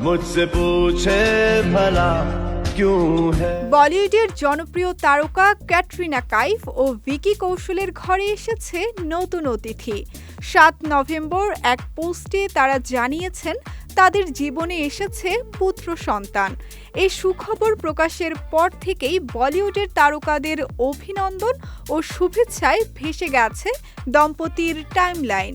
मुझसे पूछे भला क्यों है বলিউডের জনপ্রিয় তারকা ক্যাটরিনা কাইফ ও ভিকি কৌশলের ঘরে এসেছে নতুন অতিথি সাত নভেম্বর এক পোস্টে তারা জানিয়েছেন তাদের জীবনে এসেছে পুত্র সন্তান এই সুখবর প্রকাশের পর থেকেই বলিউডের তারকাদের অভিনন্দন ও শুভেচ্ছায় ভেসে গেছে দম্পতির টাইমলাইন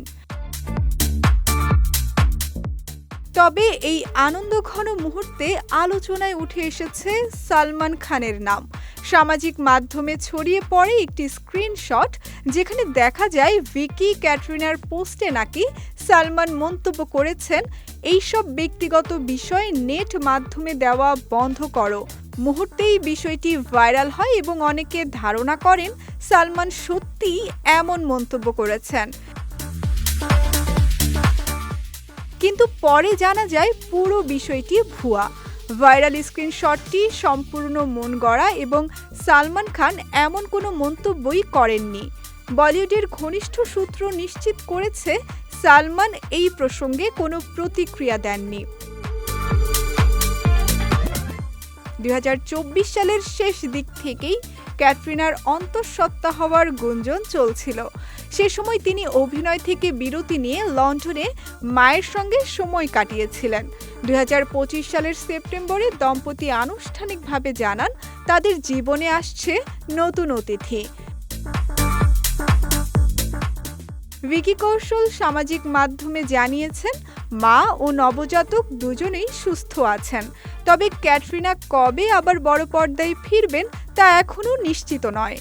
তবে এই আনন্দঘন মুহূর্তে আলোচনায় উঠে এসেছে সালমান খানের নাম। সামাজিক মাধ্যমে ছড়িয়ে পড়ে একটি স্ক্রিনশট যেখানে দেখা যায় ভিকি ক্যাটরিনার পোস্টে নাকি সালমান মন্তব্য করেছেন, এইসব ব্যক্তিগত বিষয় নেট মাধ্যমে দেওয়া বন্ধ করো। মুহূর্তেই বিষয়টি ভাইরাল হয় এবং অনেকে ধারণা করেন সালমান সত্যিই এমন মন্তব্য করেছেন। কিন্তু পরে জানা যায় পুরো বিষয়টি ভুয়া। ভাইরাল স্ক্রিনশটটি সম্পূর্ণ মন গড়া এবং সালমান খান এমন কোনো মন্তব্যই করেননি। বলিউডের ঘনিষ্ঠ সূত্র নিশ্চিত করেছে, সালমান এই প্রসঙ্গে কোনো প্রতিক্রিয়া দেননি। দুই হাজার চব্বিশ সালের শেষ দিক থেকেই ক্যাটরিনার অন্তঃসত্ত্বা হওয়ার গুঞ্জন চলছিল। সে সময় তিনি অভিনয় থেকে বিরতি নিয়ে লন্ডনে মায়ের সঙ্গে সময় কাটিয়েছিলেন। দু হাজার পঁচিশ সালের সেপ্টেম্বরে দম্পতি আনুষ্ঠানিকভাবে জানান, তাদের জীবনে আসছে নতুন অতিথি। ভিকি কৌশল সামাজিক মাধ্যমে জানিয়েছেন, মা ও নবজাতক দুজনেই সুস্থ আছেন। তবে ক্যাটরিনা কবে আবার বড় পর্দায় ফিরবেন তা এখনও নিশ্চিত নয়।